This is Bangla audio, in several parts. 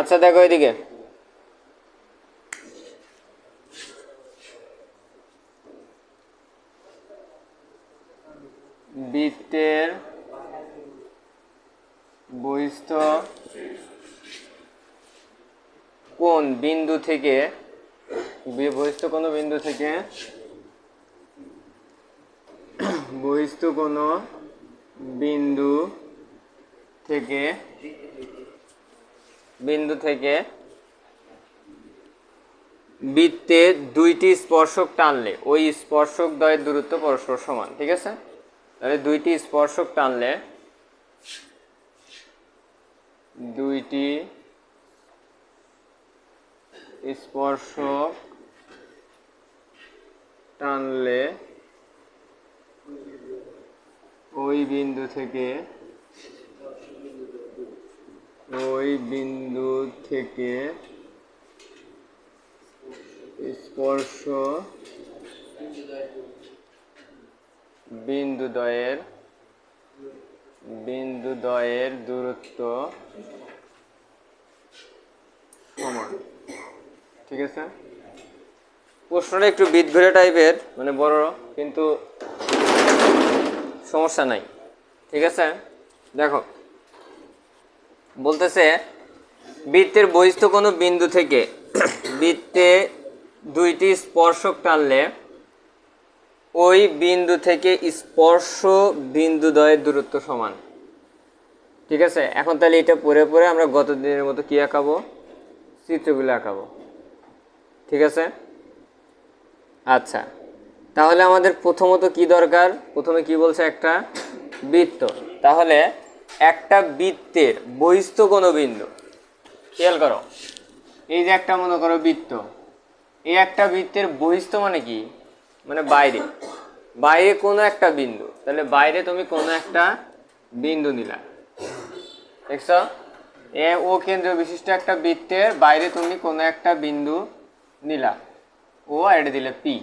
আচ্ছা দেখো এদিকে। বৃত্তের বহিস্থ কোন বিন্দু থেকে, বহিস্থ কোনো বিন্দু থেকে, বহিস্থ কোনো বিন্দু থেকে বিন্দু থেকে বৃত্তে দুইটি স্পর্শক টানলে, ওই স্পর্শক দ্বয়ের দূরত্ব পরস্পর সমান, ঠিক আছে? তাহলে দুইটি স্পর্শক টানলে দুইটি স্পর্শক টানলে ওই বিন্দু থেকে ওই বিন্দু থেকে স্পর্শ বিন্দুদ্বয়ের বিন্দুদ্বয়ের দূরত্ব ঠিক আছে? প্রশ্নটা একটু বিদঘুরে টাইপের মানে বড়, কিন্তু সমস্যা নাই। ঠিক আছে? দেখো বলতেছে, বৃত্তের বহিস্থ কোনো বিন্দু থেকে বৃত্তে দুইটি স্পর্শক টানলে ওই বিন্দু থেকে স্পর্শ বিন্দুদ্বয়ের দূরত্ব সমান। ঠিক আছে? এখন তাহলে এটা পরে পরে আমরা গত দিনের মতো কি আঁকাবো? চিত্রগুলো আঁকাবো। ঠিক আছে? আচ্ছা তাহলে আমাদের প্রথমত কি দরকার? প্রথমে কি বলছে একটা? বৃত্ত। তাহলে একটা বৃত্তের বহিস্থ কোনো বিন্দু খেয়াল করো, এই যে একটা মনে করো বৃত্ত, এই একটা বৃত্তের বহিস্থ মানে কি? মানে বাইরে। বাইরে কোনো একটা বিন্দু। তাহলে বাইরে তুমি কোনো একটা বিন্দু নিলা। দেখছ? এ ও কেন্দ্র বিশিষ্ট একটা বৃত্তের বাইরে তুমি কোনো একটা বিন্দু নিলা। ও এটা দিলে পি।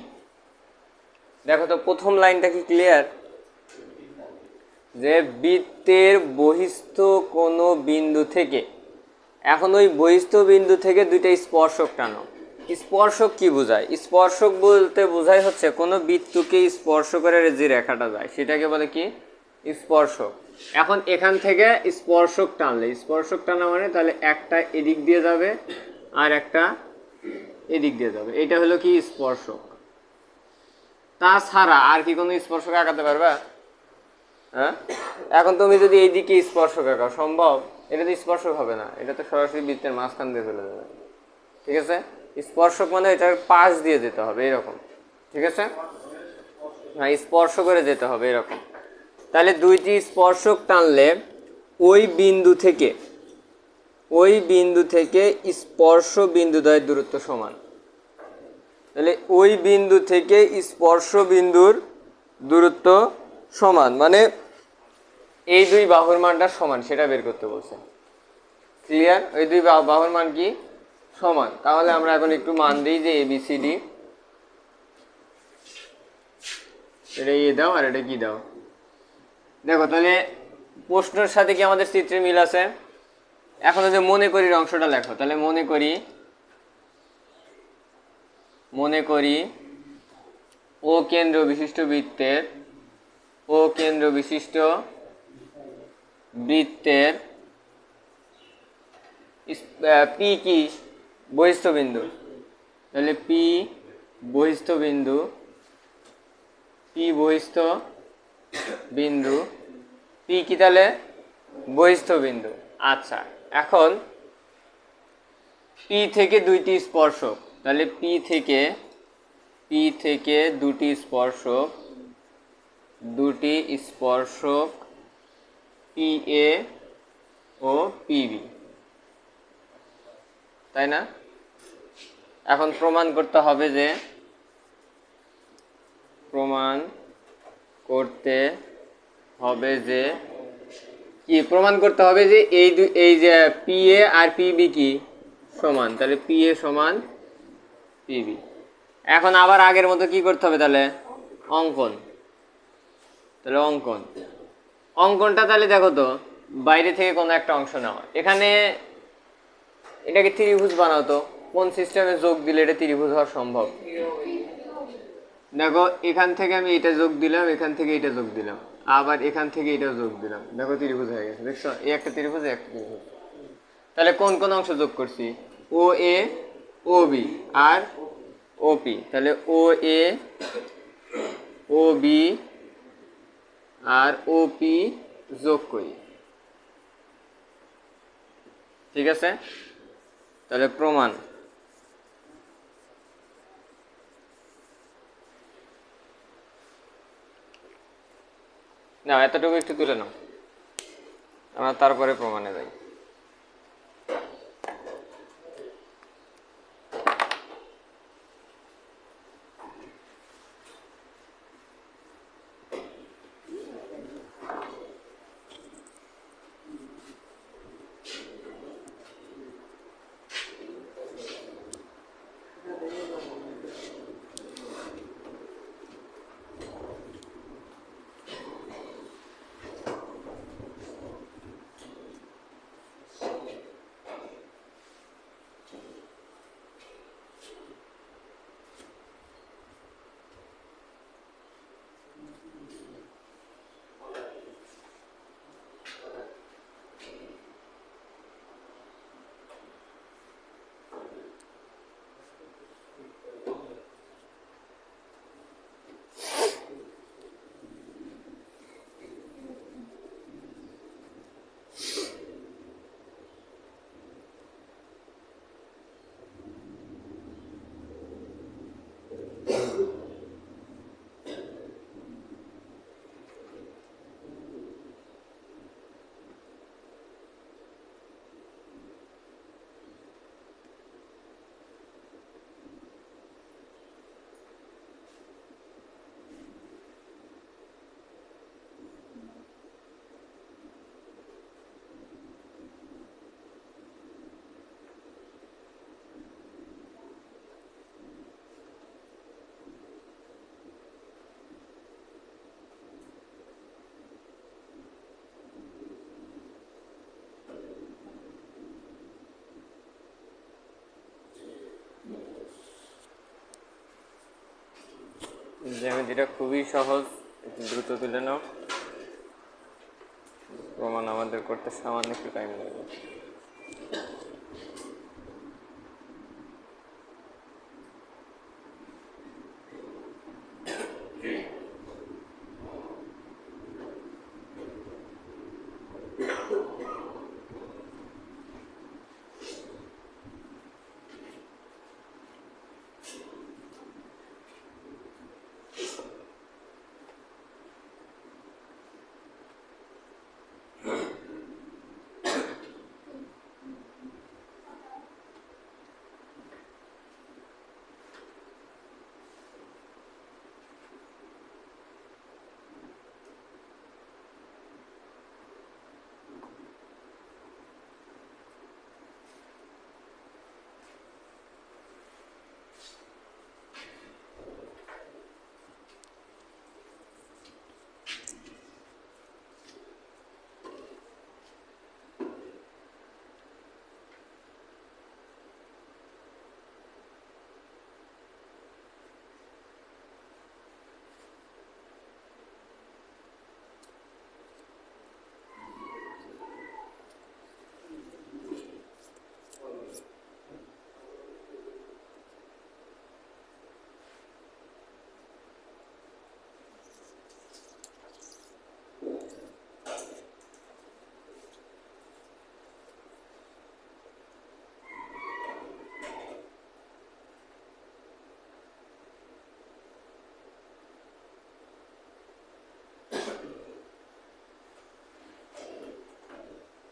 দেখো তো প্রথম লাইনটা কি ক্লিয়ার যে বৃত্তের বহিস্থ কোনো বিন্দু থেকে, এখন ওই বহিস্থ বিন্দু থেকে দুইটা স্পর্শক টানো। স্পর্শক কি বোঝায়? স্পর্শক বলতে বোঝায় হচ্ছে কোনো বৃত্তকে স্পর্শ করে যে রেখাটা যায়, সেটাকে বলে কি? স্পর্শক। এখন এখান থেকে স্পর্শক টানলে, স্পর্শক টানা মানে তাহলে একটা এদিক দিয়ে যাবে আর একটা এদিক দিয়ে যাবে। এটা হলো কি স্পর্শক। তাছাড়া আর কি কোনো স্পর্শক আঁকাতে পারবা? হ্যাঁ? এখন তুমি যদি এইদিকে স্পর্শক আঁকাও সম্ভব? এটা তো স্পর্শক হবে না, এটা তো সরাসরি বৃত্তের মাঝখান দিয়ে চলে যাবে। ঠিক আছে? স্পর্শক মানে এটার পাশ দিয়ে যেতে হবে, এরকম। ঠিক আছে? হ্যাঁ স্পর্শ করে যেতে হবে, এরকম। তাহলে দুইটি স্পর্শক টানলে ওই বিন্দু থেকে, ওই বিন্দু থেকে স্পর্শ বিন্দুদ্বয়ের দূরত্ব সমান। তাহলে ওই বিন্দু থেকে স্পর্শ বিন্দুর দূরত্ব সমান মানে এই দুই বাহুর মানটা সমান, সেটা বের করতে বলছে। ক্লিয়ার ওই দুই বাহুর মান কি? সমান। তাহলে আমরা এখন একটু মান দিই যে এবিসিডি এটা এ দাও আর এটা কি দাও? দেখো, তাহলে প্রশ্নের সাথে কি আমাদের চিত্রে মিল আছে? এখন যে মনে করি অংশটা লেখো। তাহলে মনে করি মনে করি ও কেন্দ্র বিশিষ্ট বৃত্তের, ও কেন্দ্র বিশিষ্ট বৃত্তের পি কি? বহিস্থ বিন্দু তাহলে পি বহিস্থ বিন্দু পি বহিস্থ বিন্দু পি কি তাহলে? বহিস্থ বিন্দু আচ্ছা এখন পি থেকে দুইটি স্পর্শক। তাহলে পি থেকে পি থেকে দুটি স্পর্শক দুটি স্পর্শক এ ও পিবি তাই না? এখন প্রমাণ করতে হবে যে প্রমাণ করতে হবে যে কি? প্রমাণ করতে হবে যে এই দু এই যে এ আর পিবি কি? সমান। তাহলে এ সমান পিবি এখন আবার আগের মতো কি করতে হবে তাহলে? অঙ্কন। তাহলে অঙ্কন। অঙ্কনটা তাহলে দেখো তো, বাইরে থেকে কোনো একটা অংশ নেওয়া। এখানে এটাকে ত্রিভুজ বানাও তো কোন সিস্টেমে যোগ দিলে এটা ত্রিভুজ হওয়া সম্ভব? দেখো, এখান থেকে আমি এটা যোগ দিলাম, এখান থেকে এটা যোগ দিলাম, আবার এখান থেকে এটা যোগ দিলাম। দেখো ত্রিভুজ হয়ে গেছে, দেখছ? এই একটা ত্রিভুজ একটা ত্রিভুজ। তাহলে কোন কোন অংশ যোগ করছি? ও এ ও বি আর ও পি তাহলে ও এ ও বি আর ওপি যোগ করি। ঠিক আছে? তাহলে প্রমাণ। না এতটুকু একটু তুলে নাও। আমরা তারপরে প্রমাণে যাই। জ্যামিতিটা খুবই সহজ দ্রুত তুলে নাও। প্রমাণ আমাদের করতে সামান্য একটু টাইম লাগবে।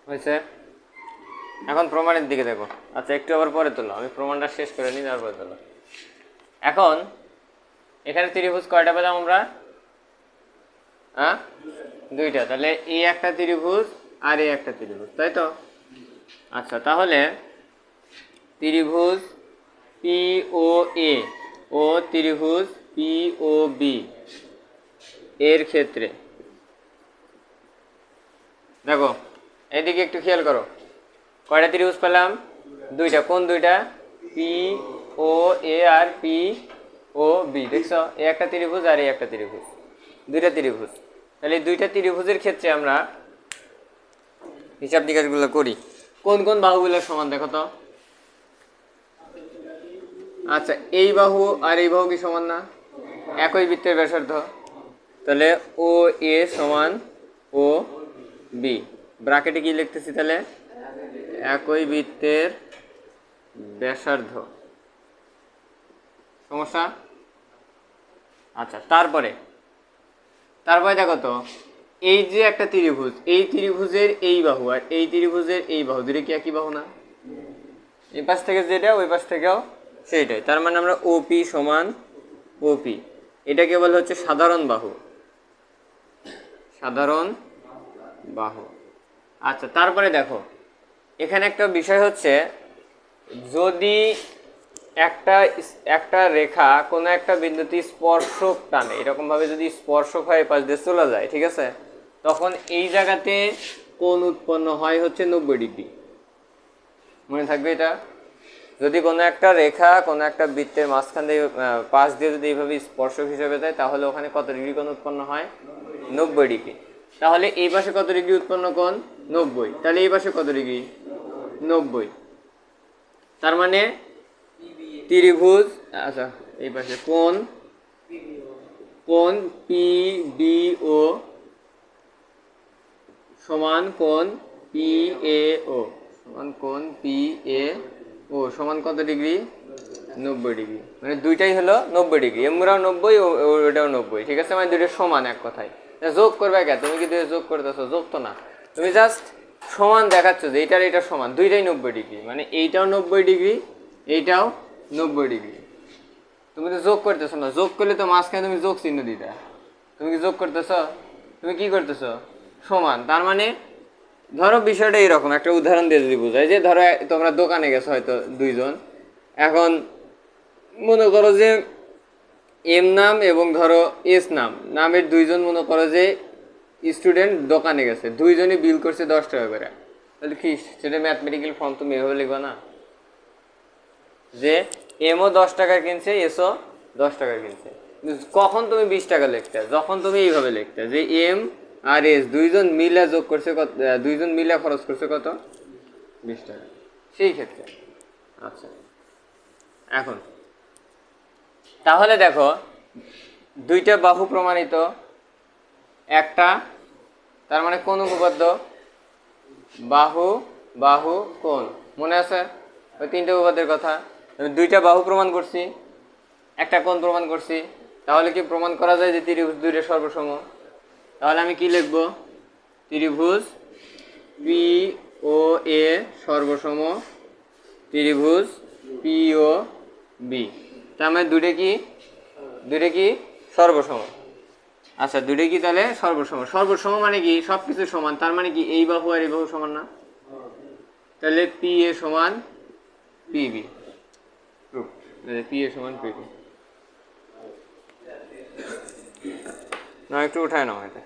হয়েছে। এখন প্রমাণের দিকে দেখো। আচ্ছা একটু আবার পরে তোলো। আমি প্রমাণটা শেষ করে নিই, তারপরে তোলো। এখন, এখানে ত্রিভুজ কয়টা পেলাম আমরা? হ্যাঁ দুইটা। তাহলে এই একটা ত্রিভুজ আর এই একটা ত্রিভুজ, তাই তো? আচ্ছা তাহলে ত্রিভুজ পি ও এ ও ত্রিভুজ পি ও বি এর ক্ষেত্রে। দেখো এদিকে একটু খেয়াল করো। কয়টা ত্রিভুজ পেলাম? দুইটা। কোন দুইটা? P O A R P O B দেখছ? এ একটা ত্রিভুজ আর এই একটা ত্রিভুজ। দুইটা ত্রিভুজ। তাহলে দুইটা ত্রিভুজের ক্ষেত্রে আমরা হিসাব নিকাশগুলো করি। কোন কোন বাহুগুলো সমান দেখো তো। আচ্ছা এই বাহু আর এই বাহু কি সমান না? একই বৃত্তের ব্যাসার্ধ। তাহলে ও এ সমান ও বি ব্রাকেটে কি লিখতেছি তাহলে? একই বৃত্তের ব্যাসার্ধ। সমস্যা? আচ্ছা তারপরে। তারপরে দেখো তো, এই যে একটা ত্রিভুজ, এই ত্রিভুজের এই বাহু আর এই ত্রিভুজের এই বাহু, দুটো কি একই বাহু না? এই পাশ থেকে যেটা, ওই পাশ থেকেও সেইটাই। তার মানে আমরা ওপি সমান ওপি এটাকে বলা হচ্ছে সাধারণ বাহু। সাধারণ বাহু। আচ্ছা তারপরে দেখো। এখানে একটা বিষয় হচ্ছে, যদি একটা একটা রেখা কোনো একটা বিন্দুতে স্পর্শক টানে, এরকমভাবে যদি স্পর্শক হয় পাশ দিয়ে চলে যায়, ঠিক আছে? তখন এই জায়গাতে কোন উৎপন্ন হয় হচ্ছে নব্বই ডিগ্রি। মনে থাকবে এটা? যদি কোনো একটা রেখা কোনো একটা বৃত্তের মাঝখান দিয়ে পাশ দিয়ে যদি এইভাবে স্পর্শক হিসেবে যায়, তাহলে ওখানে কত ডিগ্রি কোণ উৎপন্ন হয়? নব্বই ডিগ্রি। তাহলে এই পাশে কত ডিগ্রি উৎপন্ন কোণ? নব্বই। তাহলে এই পাশে কত ডিগ্রি? নব্বই। তার মানে ত্রিভুজ আচ্ছা এই পাশে কোন কোন পি বি ও সমান কোন পি এ ও সমান কোন পি এ ও সমান কত ডিগ্রি? নব্বই ডিগ্রি। মানে দুইটাই হলো নব্বই ডিগ্রি। এমরাও নব্বই ওটাও নব্বই। ঠিক আছে? মানে দুইটা সমান এক কথায়। যোগ করবে কে? তুমি কি দুইটা যোগ করতেছো? যোগ তো না। তুমি জাস্ট সমান দেখাচ্ছ যে এইটার এটা সমান। দুইটাই নব্বই ডিগ্রি। মানে এইটাও নব্বই ডিগ্রি, এইটাও নব্বই ডিগ্রি। তুমি তো যোগ করতেছো না। যোগ করলে তো মাঝখানে তুমি যোগ চিহ্ন দিতে। তুমি কি যোগ করতেছো? তুমি কি করতেছো? সমান। তার মানে ধরো বিষয়টা এইরকম একটা উদাহরণ দিয়ে যদি বোঝায় যে ধরো তোমরা দোকানে গেছো হয়তো দুইজন। এখন মনে করো যে এম নাম এবং ধরো এস নাম। নামের দুইজন মনে করো যে স্টুডেন্ট দোকানে গেছে। দুইজনই বিল করছে দশ টাকা করে। তাহলে কি, সেটা ম্যাথমেটিক্যাল ফর্ম তুমি এভাবে লিখবা না? যে এমও দশ টাকা কিনছে এসও দশ টাকা কিনছে। কখন তুমি বিশ টাকা লিখতে? যখন তুমি এইভাবে লিখতে যে এম আর এস দুইজন মিলে যোগ করছে কত দুইজন মিলে খরচ করছে কত? বিশ টাকা। সেই ক্ষেত্রে। আচ্ছা। এখন তাহলে দেখো, দুইটা বাহু প্রমাণিত, একটা, তার মানে কোন উপপাদ্য? বাহু বাহু কোন মনে আছে? ওই তিনটে উপপাদ্যের কথা। দুইটা বাহু প্রমাণ করছি, একটা কোন প্রমাণ করছি। তাহলে কি প্রমাণ করা যায় যে ত্রিভুজ দুইটা সর্বসম? তাহলে আমি কি লিখব? ত্রিভুজ পি ও এ সর্বসম, ত্রিভুজ পি ও বি তার মানে দুটো কি? দুটো কি? সর্বসম। আচ্ছা দুটো কি তাহলে? সর্বসম। সর্বসম মানে কি? সব কিছু সমান। তার মানে কি এই বাহু আর এই বাহু সমান না? তাহলে পি এ সমান পি বি পি এ সমান পি বি না, একটু উঠায় নাও এটা।